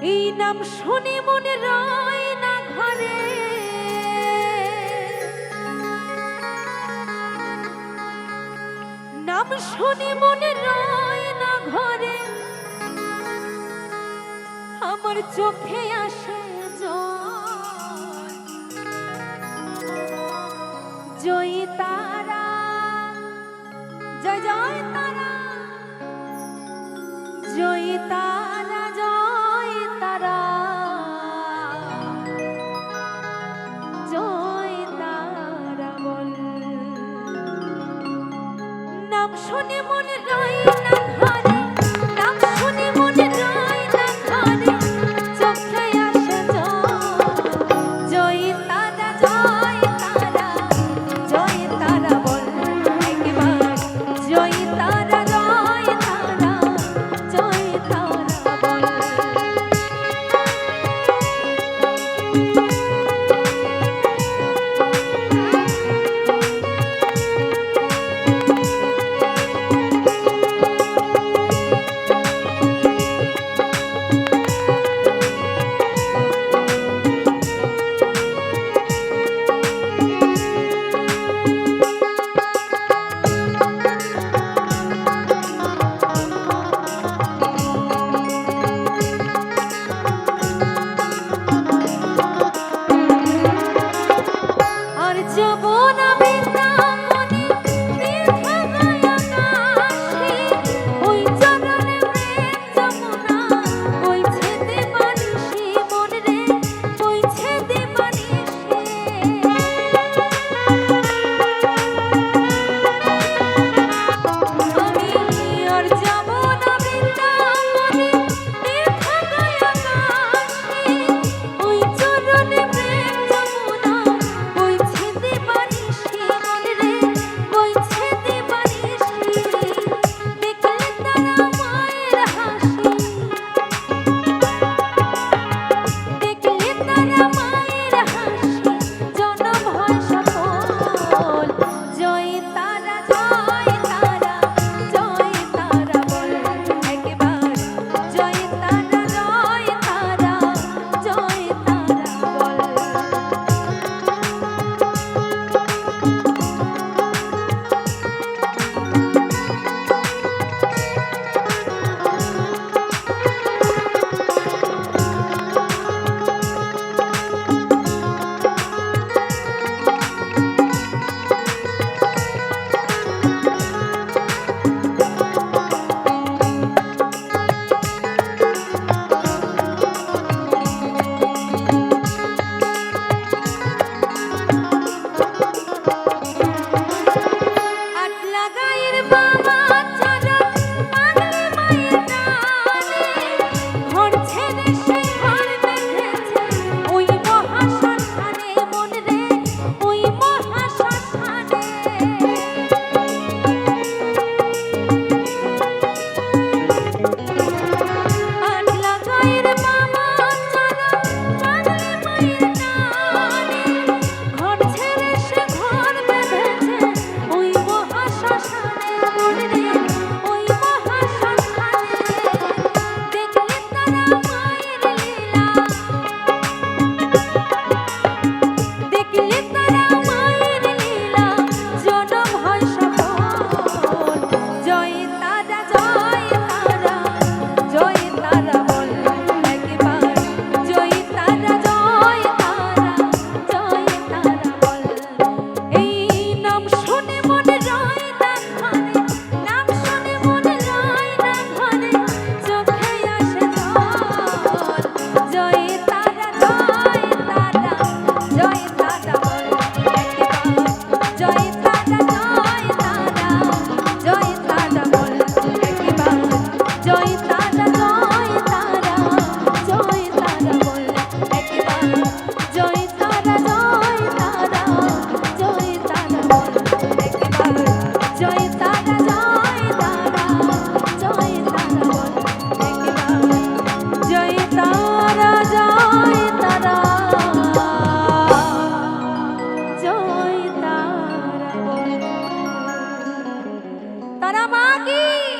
এই নাম শুনে মনে রয় না ঘরে। নাম শুনে মনে রয় না ঘরে। আমার চোখে আসে জয়। তারা, জয় জয় তারা। জয় তারা। শুনে মনে রয়ে